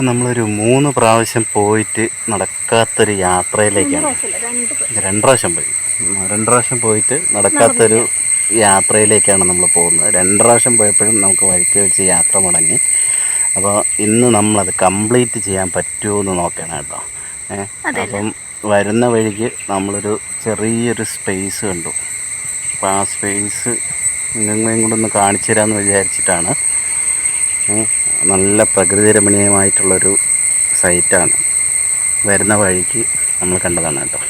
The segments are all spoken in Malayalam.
നമ്മളൊരു മൂന്ന് പ്രാവശ്യം പോയിട്ട് നടക്കാത്തൊരു യാത്രയിലേക്കാണ്. രണ്ട് പ്രാവശ്യം. പോയി. രണ്ട് പ്രാവശ്യം പോയിട്ട് നടക്കാത്തൊരു യാത്രയിലേക്കാണ് നമ്മൾ പോകുന്നത്. രണ്ട് പ്രാവശ്യം പോയപ്പോഴും നമുക്ക് വഴിക്ക് വെച്ച് യാത്ര മുടങ്ങി. അപ്പോൾ ഇന്ന് നമ്മളത് കംപ്ലീറ്റ് ചെയ്യാൻ പറ്റുമോ എന്ന് നോക്കണം കേട്ടോ. ഏഹ് അപ്പം വരുന്ന വഴിക്ക് നമ്മളൊരു ചെറിയൊരു സ്പേസ് കണ്ടു. അപ്പോൾ ആ സ്പേസ് നിങ്ങളെയും കൂടെ ഒന്ന് കാണിച്ചു തരാമെന്ന് വിചാരിച്ചിട്ടാണ്. ഏ, നല്ല പ്രകൃതി രമണീയമായിട്ടുള്ളൊരു സൈറ്റാണ് വരുന്ന വഴിക്ക് നമ്മൾ കണ്ടതാണ് കേട്ടോ.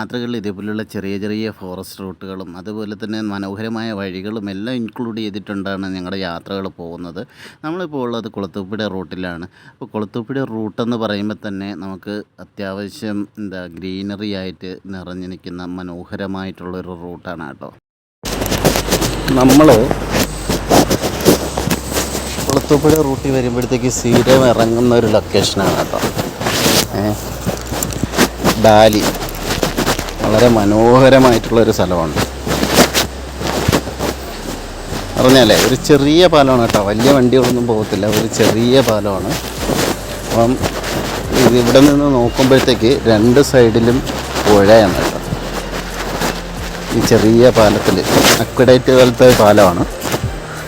യാത്രകളിൽ ഇതേപോലെയുള്ള ചെറിയ ചെറിയ ഫോറസ്റ്റ് റൂട്ടുകളും അതുപോലെ തന്നെ മനോഹരമായ വഴികളും എല്ലാം ഇൻക്ലൂഡ് ചെയ്തിട്ടുണ്ടാണ് ഞങ്ങളുടെ യാത്രകൾ പോകുന്നത്. നമ്മളിപ്പോൾ ഉള്ളത് കുളത്തൂപ്പുഴ റൂട്ടിലാണ് അപ്പോൾ കുളത്തൂപ്പുഴ റൂട്ടെന്ന് പറയുമ്പോൾ തന്നെ നമുക്ക് അത്യാവശ്യം എന്താ ഗ്രീനറി ആയിട്ട് നിറഞ്ഞു നിൽക്കുന്ന മനോഹരമായിട്ടുള്ളൊരു റൂട്ടാണ് കേട്ടോ. നമ്മൾ കുളത്തൂപ്പുഴ റൂട്ടിൽ വരുമ്പോഴത്തേക്ക് സീരം ഇറങ്ങുന്ന ഒരു ലൊക്കേഷനാണ് കേട്ടോ. ഡാലി. വളരെ മനോഹരമായിട്ടുള്ളൊരു സ്ഥലമാണ്. പറഞ്ഞാലേ ഒരു ചെറിയ പാലമാണ് കേട്ടോ. വലിയ വണ്ടികളൊന്നും പോകത്തില്ല. ഒരു ചെറിയ പാലമാണ്. അപ്പം ഇവിടെ നിന്ന് നോക്കുമ്പോഴത്തേക്ക് രണ്ട് സൈഡിലും പുഴയാണ് കേട്ടോ. ഈ ചെറിയ പാലത്തിൽ അക്വഡേറ്റ് പോലത്തെ പാലമാണ്.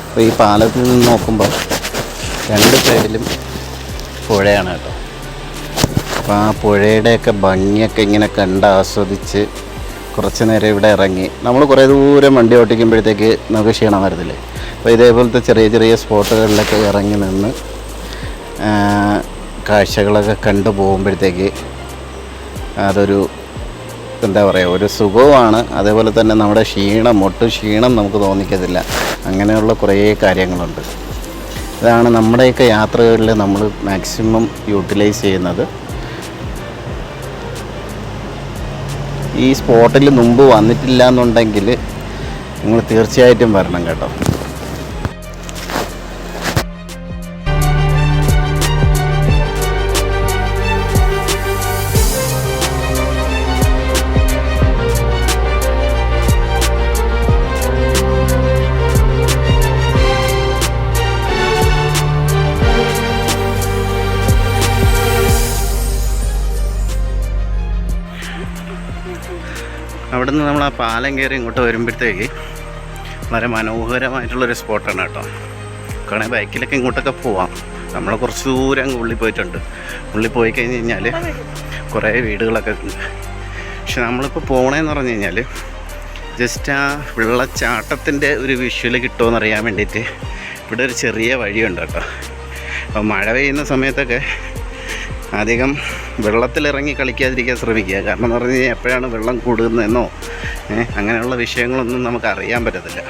അപ്പോൾ ഈ പാലത്തിൽ നിന്ന് നോക്കുമ്പോൾ രണ്ട് സൈഡിലും പുഴയാണ് കേട്ടോ. അപ്പോൾ ആ പുഴയുടെയൊക്കെ ഭംഗിയൊക്കെ ഇങ്ങനെ കണ്ട് ആസ്വദിച്ച് കുറച്ച് നേരം ഇവിടെ ഇറങ്ങി. നമ്മൾ കുറേ ദൂരം വണ്ടി ഓട്ടിക്കുമ്പോഴത്തേക്ക് നമുക്ക് ക്ഷീണം വരത്തില്ലേ? അപ്പോൾ ഇതേപോലത്തെ ചെറിയ ചെറിയ സ്പോട്ടുകളിലൊക്കെ ഇറങ്ങി നിന്ന് കാഴ്ചകളൊക്കെ കണ്ടു പോകുമ്പോഴത്തേക്ക് അതൊരു എന്താ പറയുക ഒരു സുഖവുമാണ്. അതേപോലെ തന്നെ നമ്മുടെ ക്ഷീണം ഒട്ടും ക്ഷീണം നമുക്ക് തോന്നിക്കത്തില്ല. അങ്ങനെയുള്ള കുറേ കാര്യങ്ങളുണ്ട്. ഇതാണ് നമ്മുടെയൊക്കെ യാത്രകളിൽ നമ്മൾ മാക്സിമം യൂട്ടിലൈസ് ചെയ്യുന്നത്. ഈ സ്പോട്ടിൽ മുമ്പ് വന്നിട്ടില്ല എന്നുണ്ടെങ്കിൽ നിങ്ങൾ തീർച്ചയായിട്ടും വരണം കേട്ടോ. അവിടെ നിന്ന് നമ്മൾ ആ പാലം കയറി ഇങ്ങോട്ട് വരുമ്പോഴത്തേക്ക് വളരെ മനോഹരമായിട്ടുള്ളൊരു സ്പോട്ടാണ് കേട്ടോ. കാരണം ബൈക്കിലൊക്കെ ഇങ്ങോട്ടൊക്കെ പോവാം. നമ്മൾ കുറച്ച് ദൂരം ഉള്ളിൽ പോയിട്ടുണ്ട്. ഉള്ളിൽ പോയി കഴിഞ്ഞ് കഴിഞ്ഞാൽ കുറേ വീടുകളൊക്കെ ഉണ്ട്. പക്ഷെ നമ്മളിപ്പോൾ പോകണേന്ന് പറഞ്ഞു കഴിഞ്ഞാൽ ജസ്റ്റ് ആ വെള്ളച്ചാട്ടത്തിന്റെ ഒരു വിഷ്വൽ കിട്ടുമോ അറിയാൻ വേണ്ടിയിട്ട് ഇവിടെ ഒരു ചെറിയ വഴിയുണ്ട് കേട്ടോ. അപ്പോൾ മഴ പെയ്യുന്ന സമയത്തൊക്കെ അധികം വെള്ളത്തിലിറങ്ങി കളിക്കാതിരിക്കാൻ ശ്രമിക്കുക. കാരണം എന്ന് പറഞ്ഞു കഴിഞ്ഞാൽ എപ്പോഴാണ് വെള്ളം കൂടുന്നതെന്നോ അങ്ങനെയുള്ള വിഷയങ്ങളൊന്നും നമുക്ക് അറിയാൻ പറ്റത്തില്ല.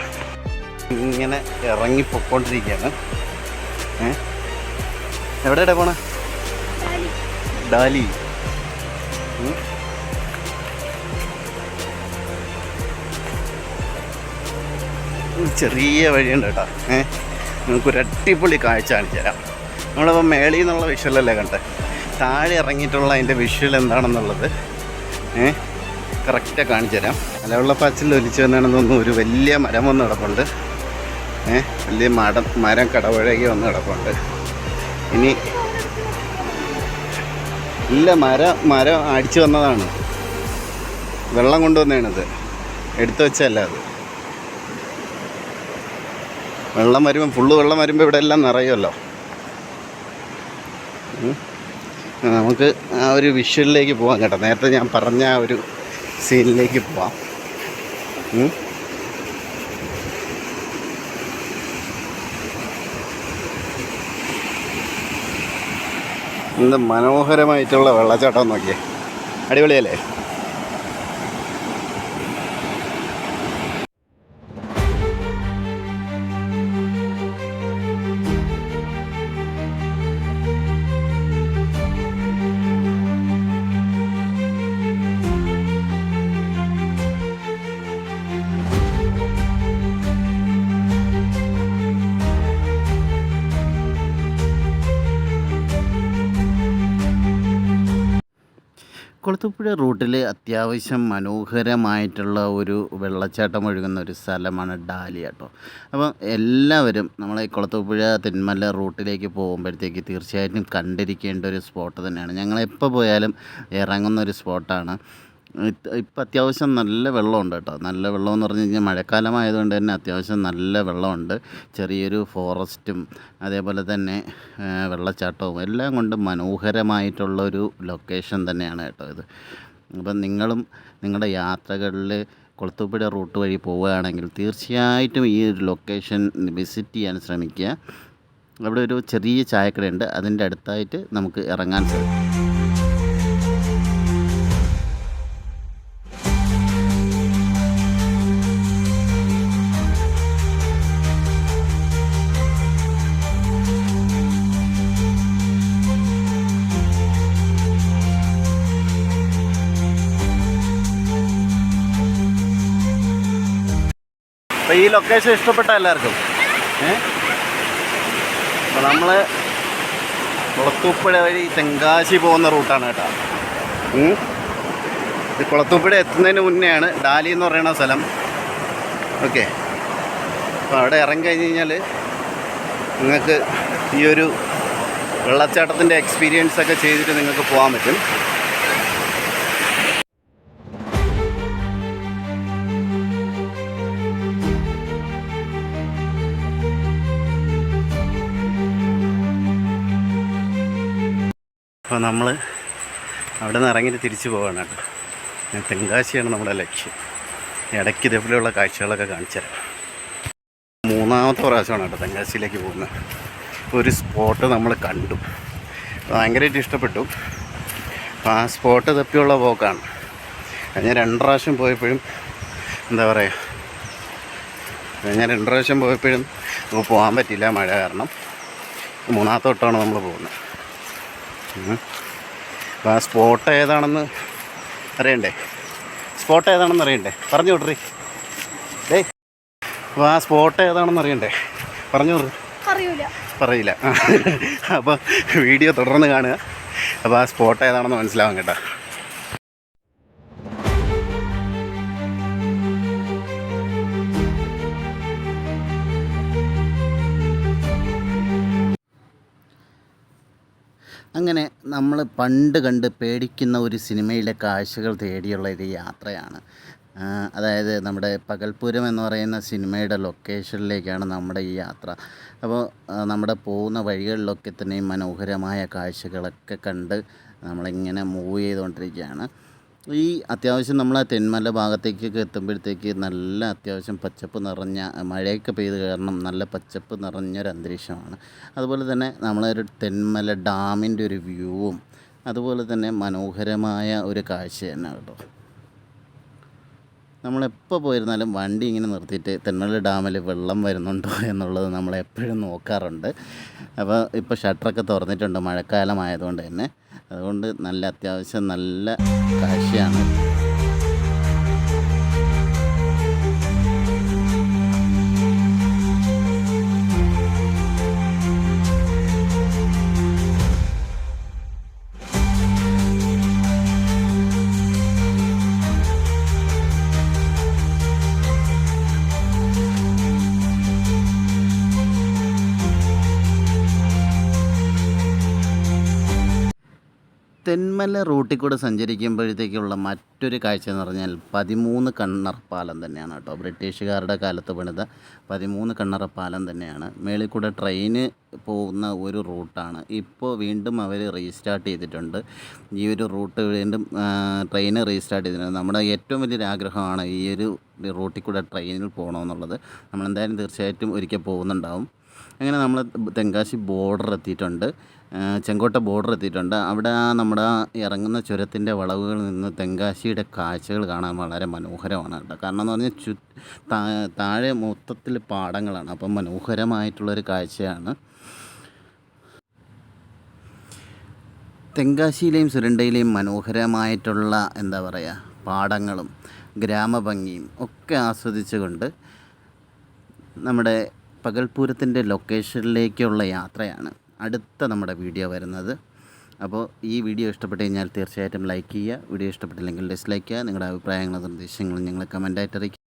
ഇങ്ങനെ ഇറങ്ങി പൊക്കോണ്ടിരിക്കുകയാണ് എവിടെയാ പോണ? ഡാലി. ചെറിയ വഴിയുണ്ട് കേട്ടോ. ഏഹ് നമുക്കൊരു അടിപൊളി കാഴ്ച കാണിച്ചു തരാം നമ്മളിപ്പോൾ മേളിൽ നിന്നുള്ള വിഷ്വലല്ലേ കണ്ടേ? താഴെ ഇറങ്ങിയിട്ടുള്ള അതിന്റെ വിഷ്വൽ എന്താണെന്നുള്ളത് ഏഹ് കറക്റ്റാണ് കാണിച്ചു തരാം. മലവെള്ളപ്പാച്ചിൽ ഒലിച്ചു വന്നാണെന്ന് തോന്നുന്നു ഒരു വലിയ മരം വന്ന് കിടപ്പുണ്ട്. ഏഹ് വലിയ മടം മരം കടവഴകി വന്ന് കിടപ്പുണ്ട്. ഇനി ഇല്ല മരം മരം അടിച്ചു വന്നതാണ്. വെള്ളം കൊണ്ടുവന്നതാണിത് എടുത്തു വെച്ചല്ല അത്. വെള്ളം വരുമ്പോൾ ഫുള്ള് വെള്ളം വരുമ്പോൾ ഇവിടെ എല്ലാം നിറയുമല്ലോ ഉം. ആ, നമുക്ക് ആ ഒരു വിഷ്വലിലേക്ക് പോകാം കേട്ടോ. നേരത്തെ ഞാൻ പറഞ്ഞ ആ ഒരു സീനിലേക്ക് പോവാം. എന്ത് മനോഹരമായിട്ടുള്ള വെള്ളച്ചാട്ടം നോക്കിയേ. അടിപൊളിയല്ലേ? കുളത്തൂപ്പുഴ റൂട്ടിൽ അത്യാവശ്യം മനോഹരമായിട്ടുള്ള ഒരു വെള്ളച്ചാട്ടം ഒഴുകുന്ന ഒരു സ്ഥലമാണ് ഡാലി കേട്ടോ. അപ്പം എല്ലാവരും നമ്മളെ കുളത്തുപുഴ തെന്മല റൂട്ടിലേക്ക് പോകുമ്പോഴത്തേക്ക് തീർച്ചയായിട്ടും കണ്ടിരിക്കേണ്ട ഒരു സ്പോട്ട് തന്നെയാണ്. ഞങ്ങൾ എപ്പോൾ പോയാലും ഇറങ്ങുന്ന ഒരു സ്പോട്ടാണ്. ഇപ്പം അത്യാവശ്യം നല്ല വെള്ളമുണ്ട് കേട്ടോ. നല്ല വെള്ളം എന്ന് പറഞ്ഞു കഴിഞ്ഞാൽ മഴക്കാലമായതുകൊണ്ട് തന്നെ അത്യാവശ്യം നല്ല വെള്ളമുണ്ട്. ചെറിയൊരു ഫോറസ്റ്റും അതേപോലെ തന്നെ വെള്ളച്ചാട്ടവും എല്ലാം കൊണ്ടും മനോഹരമായിട്ടുള്ളൊരു ലൊക്കേഷൻ തന്നെയാണ് കേട്ടോ ഇത്. അപ്പം നിങ്ങളും നിങ്ങളുടെ യാത്രകളിൽ കൊളത്തൂപ്പുഴ റൂട്ട് വഴി പോവുകയാണെങ്കിൽ തീർച്ചയായിട്ടും ഈ ഒരു ലൊക്കേഷൻ വിസിറ്റ് ചെയ്യാൻ ശ്രമിക്കുക. അവിടെ ഒരു ചെറിയ ചായക്കടയുണ്ട്. അതിന്റെ അടുത്തായിട്ട് നമുക്ക് ഇറങ്ങാൻ സാധിക്കും. അപ്പോൾ ഈ ലൊക്കേഷൻ ഇഷ്ടപ്പെട്ട എല്ലാവർക്കും. ഏ? അപ്പോൾ നമ്മൾ കുളത്തൂപ്പുഴ വഴി തെങ്കാശി പോകുന്ന റൂട്ടാണ് കേട്ടോ. കുളത്തൂപ്പുഴ എത്തുന്നതിന് മുന്നെയാണ് ഡാലി എന്ന് പറയുന്ന സ്ഥലം. ഓക്കെ. അപ്പോൾ അവിടെ ഇറങ്ങി കഴിഞ്ഞ് കഴിഞ്ഞാൽ നിങ്ങൾക്ക് ഈ ഒരു വെള്ളച്ചാട്ടത്തിന്റെ എക്സ്പീരിയൻസ് ഒക്കെ ചെയ്തിട്ട് നിങ്ങൾക്ക് പോകാൻ പറ്റും. നമ്മൾ അവിടെ നിന്ന് ഇറങ്ങിയിട്ട് തിരിച്ചു പോവാണ് കേട്ടോ. തെങ്കാശിയാണ് നമ്മുടെ ലക്ഷ്യം. ഇടയ്ക്ക് ഇതേപോലെയുള്ള കാഴ്ചകളൊക്കെ കാണിച്ചു മൂന്നാമത്തെ പ്രാവശ്യമാണ് കേട്ടോ തെങ്കാശിയിലേക്ക് പോകുന്നത്. ഒരു സ്പോട്ട് നമ്മൾ കണ്ടു. ഭയങ്കരമായിട്ട് ഇഷ്ടപ്പെട്ടു. ആ സ്പോട്ട് തപ്പിയുള്ള പോക്കാണ്. ഞാൻ രണ്ട് പ്രാവശ്യം പോയപ്പോഴും എന്താ പറയുക ഞാൻ രണ്ട് പ്രാവശ്യം പോയപ്പോഴും നമുക്ക് പോകാൻ പറ്റില്ല മഴ കാരണം. മൂന്നാമത്തെ തൊട്ടാണ് നമ്മൾ പോകുന്നത്. അപ്പോൾ ആ സ്പോട്ട് ഏതാണെന്ന് അറിയണ്ടേ? സ്പോട്ട് ഏതാണെന്ന് അറിയണ്ടേ? പറഞ്ഞു വിട്രി. ഡേ അപ്പോൾ ആ സ്പോട്ട് ഏതാണെന്ന് അറിയണ്ടേ? പറഞ്ഞു വിട്രി. അറിയൂല. പറയില്ല. അപ്പോൾ വീഡിയോ തുടർന്ന് കാണുക. അപ്പോൾ ആ സ്പോട്ട് ഏതാണെന്ന് മനസ്സിലാവാൻ കേട്ടോ. അങ്ങനെ നമ്മൾ പണ്ട് കണ്ട് പേടിക്കുന്ന ഒരു സിനിമയിലെ കാഴ്ചകൾ തേടിയുള്ള ഒരു യാത്രയാണ്. അതായത് നമ്മുടെ പകൽപൂരം എന്ന് പറയുന്ന സിനിമയുടെ ലൊക്കേഷനിലേക്കാണ് നമ്മുടെ ഈ യാത്ര. അപ്പോൾ നമ്മുടെ പോകുന്ന വഴികളിലൊക്കെ തന്നെ മനോഹരമായ കാഴ്ചകളൊക്കെ കണ്ട് നമ്മളിങ്ങനെ മൂവ് ചെയ്തുകൊണ്ടിരിക്കുകയാണ്. ഈ അത്യാവശ്യം നമ്മൾ ആ തെന്മല ഭാഗത്തേക്കൊക്കെ എത്തുമ്പോഴത്തേക്ക് നല്ല അത്യാവശ്യം പച്ചപ്പ് നിറഞ്ഞ മഴയൊക്കെ പെയ്ത് കാരണം നല്ല പച്ചപ്പ് നിറഞ്ഞൊരു അന്തരീക്ഷമാണ്. അതുപോലെ തന്നെ നമ്മളൊരു തെന്മല ഡാമിന്റെ ഒരു വ്യൂവും അതുപോലെ തന്നെ മനോഹരമായ ഒരു കാഴ്ച തന്നെ കേട്ടോ. നമ്മളെപ്പോൾ പോയിരുന്നാലും വണ്ടി ഇങ്ങനെ നിർത്തിയിട്ട് തെന്മല ഡാമിൽ വെള്ളം വരുന്നുണ്ടോ എന്നുള്ളത് നമ്മളെപ്പോഴും നോക്കാറുണ്ട്. അപ്പോൾ ഇപ്പോൾ ഷട്ടറൊക്കെ തുറന്നിട്ടുണ്ട് മഴക്കാലമായതുകൊണ്ട് തന്നെ. അതുകൊണ്ട് നല്ല അത്യാവശ്യം നല്ല കാഴ്ചയാണ് തെന്മല റൂട്ടിൽ കൂടെ സഞ്ചരിക്കുമ്പോഴത്തേക്കുള്ള മറ്റൊരു കാഴ്ച എന്ന് പറഞ്ഞാൽ പതിമൂന്ന് കണ്ണർ പാലം തന്നെയാണ് കേട്ടോ. ബ്രിട്ടീഷുകാരുടെ കാലത്ത് പണിത പതിമൂന്ന് കണ്ണറ പാലം തന്നെയാണ്. മേളിൽ കൂടെ ട്രെയിന് പോകുന്ന ഒരു റൂട്ടാണ്. ഇപ്പോൾ വീണ്ടും അവർ റീസ്റ്റാർട്ട് ചെയ്തിട്ടുണ്ട്. ഈ ഒരു റൂട്ട് വീണ്ടും ട്രെയിന് റീസ്റ്റാർട്ട് ചെയ്തിട്ടുണ്ട്. നമ്മുടെ ഏറ്റവും വലിയൊരു ആഗ്രഹമാണ് ഈ ഒരു റൂട്ടിൽ കൂടെ ട്രെയിനിൽ പോകണമെന്നുള്ളത്. നമ്മളെന്തായാലും തീർച്ചയായിട്ടും ഒരിക്കൽ പോകുന്നുണ്ടാവും. അങ്ങനെ നമ്മൾ തെങ്കാശി ബോർഡർ എത്തിയിട്ടുണ്ട്. ചെങ്കോട്ട ബോർഡർ എത്തിയിട്ടുണ്ട്. അവിടെ നമ്മുടെ ഇറങ്ങുന്ന ചുരത്തിന്റെ വളവുകളിൽ നിന്ന് തെങ്കാശിയുടെ കാഴ്ചകൾ കാണാൻ വളരെ മനോഹരമാണ് കേട്ടോ. കാരണം എന്ന് പറഞ്ഞാൽ ചു താഴെ മൊത്തത്തിൽ പാടങ്ങളാണ്. അപ്പം മനോഹരമായിട്ടുള്ളൊരു കാഴ്ചയാണ്. തെങ്കാശിയിലെയും സുരണ്ടയിലെയും മനോഹരമായിട്ടുള്ള എന്താ പറയുക പാടങ്ങളും ഗ്രാമഭംഗിയും ഒക്കെ ആസ്വദിച്ചുകൊണ്ട് നമ്മുടെ പകൽപൂരത്തിന്റെ ലൊക്കേഷനിലേക്കുള്ള യാത്രയാണ്. അടുത്ത നമ്മുടെ വീഡിയോ വരുന്നത്. അപ്പോൾ ഈ വീഡിയോ ഇഷ്ടപ്പെട്ട് കഴിഞ്ഞാൽ തീർച്ചയായിട്ടും ലൈക്ക് ചെയ്യുക. വീഡിയോ ഇഷ്ടപ്പെട്ടില്ലെങ്കിൽ ഡിസ്ലൈക്ക് ചെയ്യുക. നിങ്ങളുടെ അഭിപ്രായങ്ങളും നിർദ്ദേശങ്ങളും ഞങ്ങൾ കമന്റായിട്ട് അറിയിക്കുക